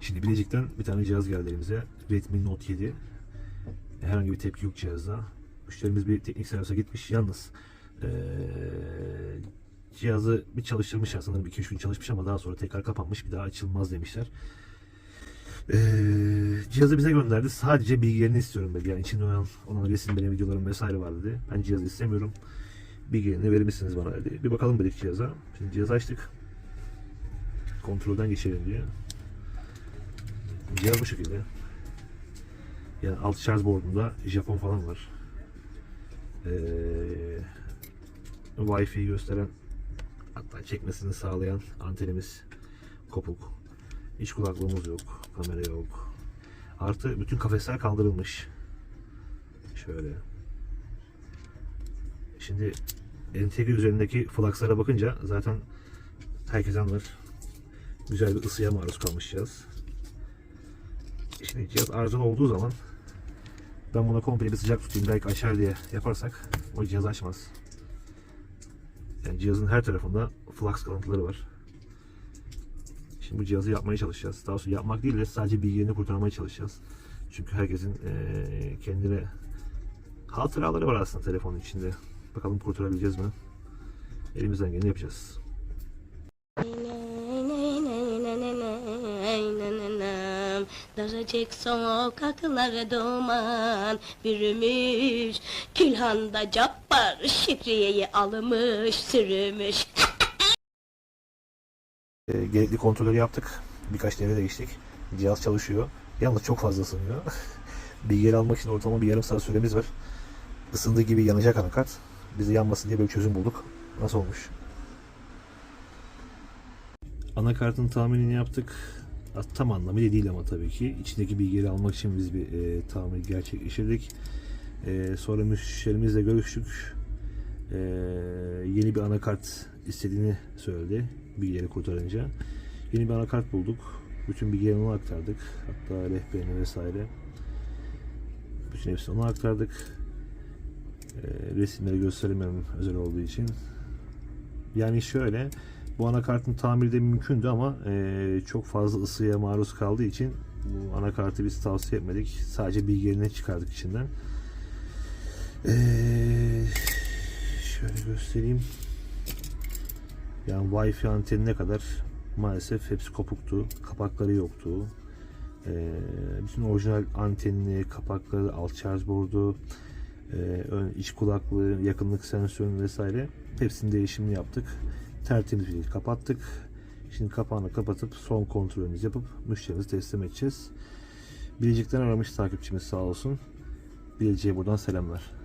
Şimdi Bilecik'ten bir tane cihaz geldi elimize. Redmi Note 7. Herhangi bir tepki yok cihazda. Müşterimiz bir teknik servise gitmiş. Yalnız eee, cihazı bir çalıştırmışlar sanırım 2-3 gün çalışmış ama daha sonra tekrar kapanmış. Bir daha açılmaz demişler. Eee, cihazı bize gönderdi. Sadece bilgilerini istiyorum dedi. Yani içinde olan, olan resim benim videolarım vesaire var dedi. Ben cihazı istemiyorum. Bilgilerini verir misiniz bana dedi. Bir bakalım dedik cihaza. Şimdi cihazı açtık. Kontrolden geçelim diye. Cihaz bu şekilde. Yani alt şarj boardunda Japon falan var. Ee, Wi-Fi gösteren hatta çekmesini sağlayan antenimiz kopuk. İç kulaklığımız yok. Kamera yok. Artı bütün kafesler kaldırılmış. Şöyle. Şimdi entegre üzerindeki flakslara bakınca zaten herkes anlar. Güzel bir ısıya maruz kalmış cihaz. Şimdi cihaz arızalı olduğu zaman ben buna komple bir sıcak tutayım belki açar diye yaparsak o cihaz açmaz. Yani cihazın her tarafında flux kalıntıları var. Şimdi bu cihazı yapmaya çalışacağız. Daha sonra yapmak değil de sadece bilgilerini kurtarmaya çalışacağız. Çünkü herkesin kendine hatıraları var aslında telefonun içinde. Bakalım kurtarabileceğiz mi? Elimizden geleni yapacağız. Daracık sokakları duman bürümüş Külhanda cabbar şifreyi almış sürümüş E, gerekli kontrolleri yaptık. Birkaç devre geçtik. Cihaz çalışıyor. Yalnız çok fazla ısınıyor. Bilgileri almak için ortalama bir yarım saat süremiz var. Isındığı gibi yanacak anakart. Biz de yanmasın diye böyle çözüm bulduk. Nasıl olmuş? Anakartın tahminini yaptık. Tam anlamıyla değil ama tabii ki. İçindeki bilgileri almak için biz bir e, tahmin gerçekleştirdik. E, sonra müşterimizle görüştük. E, yeni bir anakart istediğini söyledi bilgileri kurtarınca. Yeni bir anakart bulduk. Bütün bilgilerini ona aktardık. Hatta rehberini vesaire. Bütün hepsini ona aktardık. E, resimleri gösteremem özel olduğu için. Yani şöyle bu anakartın tamiri de mümkündü ama e, çok fazla ısıya maruz kaldığı için bu anakartı biz tavsiye etmedik. Sadece bilgilerini çıkardık içinden. E, şöyle göstereyim. Yani Wi-Fi antenine kadar maalesef hepsi kopuktu. Kapakları yoktu. E, bütün orijinal antenini, kapakları, alt şarj boardu, e, ön iç kulaklığı, yakınlık sensörü vesaire hepsinin değişimini yaptık. Tertemiz bir şekilde kapattık. Şimdi kapağını kapatıp son kontrolümüzü yapıp müşterimize teslim edeceğiz. Bilecik'ten aramış takipçimiz sağ olsun. Bilecik'e buradan selamlar.